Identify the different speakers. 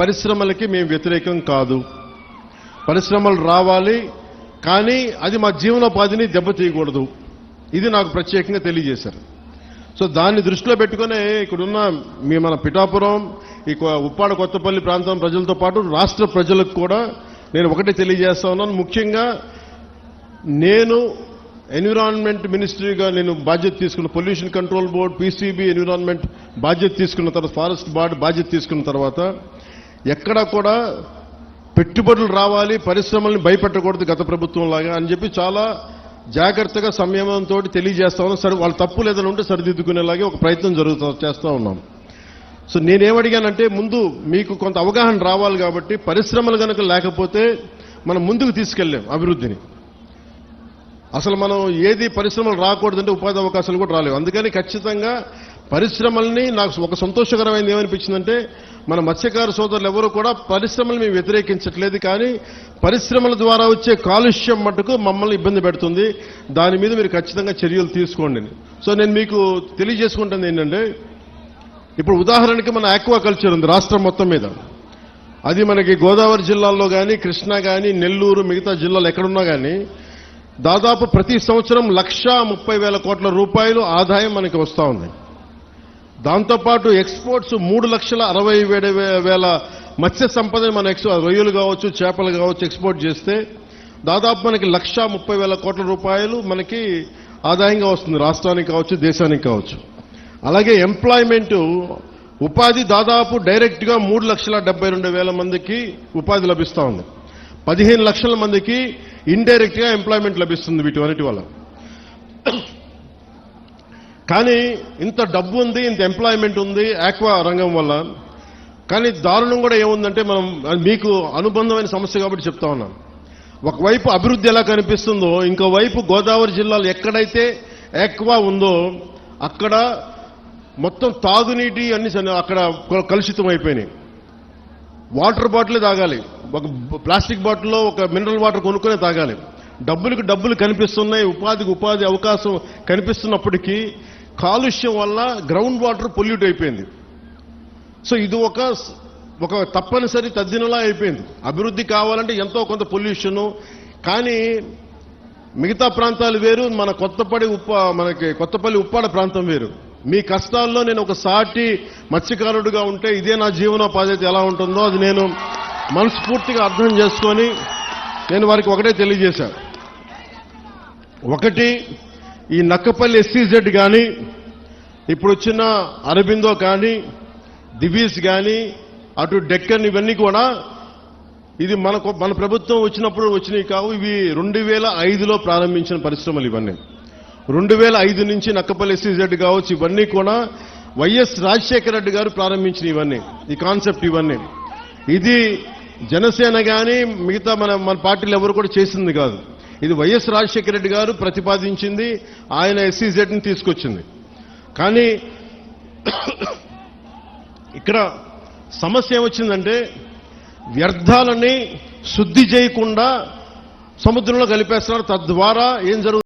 Speaker 1: పరిశ్రమలకి మేము వ్యతిరేకం కాదు. పరిశ్రమలు రావాలి కానీ అది మా జీవనోపాధిని దెబ్బతీయకూడదు ఇది నాకు ప్రత్యేకంగా తెలియజేశారు. సో దాన్ని దృష్టిలో పెట్టుకునే ఇక్కడున్న మీ మన పిఠాపురం ఈ ఉప్పాడ కొత్తపల్లి ప్రాంతం ప్రజలతో పాటు రాష్ట్ర ప్రజలకు కూడా నేను ఒకటే తెలియజేస్తా ఉన్నాను. ముఖ్యంగా నేను ఎన్విరాన్మెంట్ మినిస్ట్రీగా నేను బాధ్యత తీసుకున్న pollution control board PCB environment బాధ్యత తీసుకున్న తర్వాత ఫారెస్ట్ బోర్డ్ బాధ్యత తీసుకున్న తర్వాత ఎక్కడా కూడా పెట్టుబడులు రావాలి పరిశ్రమల్ని భయపెట్టకూడదు గత ప్రభుత్వం లాగా అని చెప్పి చాలా జాగ్రత్తగా సంయమంతో తెలియజేస్తా ఉన్నాం. సరే వాళ్ళ తప్పు లేదని ఉంటే సరిదిద్దుకునేలాగే ఒక ప్రయత్నం జరుగుతూ చేస్తూ ఉన్నాం. సో నేనేమడిగానంటే ముందు మీకు కొంత అవగాహన రావాలి కాబట్టి పరిశ్రమలు కనుక లేకపోతే మనం ముందుకు తీసుకెళ్ళాం అభివృద్ధిని. అసలు మనం ఏది పరిశ్రమలు రాకూడదంటే ఉపాధి అవకాశాలు కూడా రాలేవు. అందుకని ఖచ్చితంగా పరిశ్రమల్ని నాకు ఒక సంతోషకరమైనది ఏమనిపించిందంటే మన మత్స్యకార సోదరులు ఎవరు కూడా పరిశ్రమలు మేము వ్యతిరేకించట్లేదు కానీ పరిశ్రమల ద్వారా వచ్చే కాలుష్యం మటుకు మమ్మల్ని ఇబ్బంది పెడుతుంది. దాని మీద మీరు ఖచ్చితంగా చర్యలు తీసుకోండి. సో నేను మీకు తెలియజేసుకుంటుంది ఏంటంటే ఇప్పుడు ఉదాహరణకి మన ఆక్వా కల్చర్ ఉంది రాష్ట్రం మొత్తం మీద. అది మనకి గోదావరి జిల్లాల్లో కానీ కృష్ణా కానీ నెల్లూరు మిగతా జిల్లాలు ఎక్కడున్నా కానీ దాదాపు ప్రతి సంవత్సరం లక్షా ముప్పై వేల కోట్ల రూపాయలు ఆదాయం మనకి వస్తూ ఉంది. దాంతోపాటు ఎక్స్పోర్ట్స్ మూడు లక్షల అరవై వేల వేల మత్స్య సంపదని మన ఎక్స్ రొయ్యలు కావచ్చు చేపలు కావచ్చు ఎక్స్పోర్ట్ చేస్తే దాదాపు మనకి లక్షా ముప్పై వేల కోట్ల రూపాయలు మనకి ఆదాయంగా వస్తుంది రాష్ట్రానికి కావచ్చు దేశానికి కావచ్చు. అలాగే ఎంప్లాయ్మెంట్ ఉపాధి దాదాపు డైరెక్ట్గా మూడు లక్షల డెబ్బై రెండు వేల మందికి ఉపాధి లభిస్తూ ఉంది. పదిహేను లక్షల మందికి ఇండైరెక్ట్గా ఎంప్లాయ్మెంట్ లభిస్తుంది వీటి అన్నిటి వల్ల. కానీ ఇంత డబ్బు ఉంది ఇంత ఎంప్లాయ్మెంట్ ఉంది ఆక్వా రంగం వల్ల. కానీ దారుణం కూడా ఏముందంటే మనం మీకు అనుబంధమైన సమస్య కాబట్టి చెప్తా ఉన్నాను ఒకవైపు అభివృద్ధి ఎలా కనిపిస్తుందో ఇంకోవైపు గోదావరి జిల్లాలో ఎక్కడైతే ఆక్వా ఉందో అక్కడ మొత్తం తాగునీటి అన్ని అక్కడ కలుషితం అయిపోయినాయి. వాటర్ బాటిల్ తాగాలి. ఒక ప్లాస్టిక్ బాటిల్లో ఒక మినరల్ వాటర్ కొనుక్కొని తాగాలి. డబ్బులకు డబ్బులు కనిపిస్తున్నాయి ఉపాధికి ఉపాధి అవకాశం కనిపిస్తున్నప్పటికీ కాలుష్యం వల్ల గ్రౌండ్ వాటర్ పొల్యూట్ అయిపోయింది. సో ఇది ఒక ఒక తప్పనిసరి తద్దినలా అయిపోయింది. అభివృద్ధి కావాలంటే ఎంతో కొంత పొల్యూషన్ కానీ మిగతా ప్రాంతాలు వేరు మన కొత్తపడి ఉప్ప మనకి కొత్తపల్లి ఉప్పాడ ప్రాంతం వేరు. మీ కష్టాల్లో నేను ఒక సాటి మత్స్యకారుడుగా ఉంటే ఇదే నా జీవనోపాధి అయితే ఎలా ఉంటుందో అది నేను మనస్ఫూర్తిగా అర్థం చేసుకొని నేను వారికి ఒకటే తెలియజేశాను. ఒకటి ఈ నక్కపల్లి ఎస్సీజెడ్ కానీ ఇప్పుడు వచ్చిన అరబిందో కానీ దివీస్ కానీ అటు డెక్కన్ ఇవన్నీ కూడా ఇది మనకు మన ప్రభుత్వం వచ్చినప్పుడు వచ్చినవి కావు. ఇవి రెండు వేల ఐదులో ప్రారంభించిన పరిశ్రమలు ఇవన్నీ. రెండు వేల ఐదు నుంచి నక్కపల్లి ఎస్సీజెడ్ కావచ్చు ఇవన్నీ కూడా వైఎస్ రాజశేఖర రెడ్డి గారు ప్రారంభించిన ఇవన్నీ ఈ కాన్సెప్ట్ ఇవన్నీ. ఇది జనసేన కానీ మిగతా మన మన పార్టీలు ఎవరు కూడా చేసింది కాదు. ఇది వైఎస్ రాజశేఖర రెడ్డి గారు ప్రతిపాదించింది ఆయన ఎస్సీజెడ్ని తీసుకొచ్చింది. కానీ ఇక్కడ సమస్య ఏమొచ్చిందంటే వ్యర్థాలని శుద్ధి చేయకుండా సముద్రంలో కలిపేస్తున్నారు. తద్వారా ఏం జరుగుతుంది?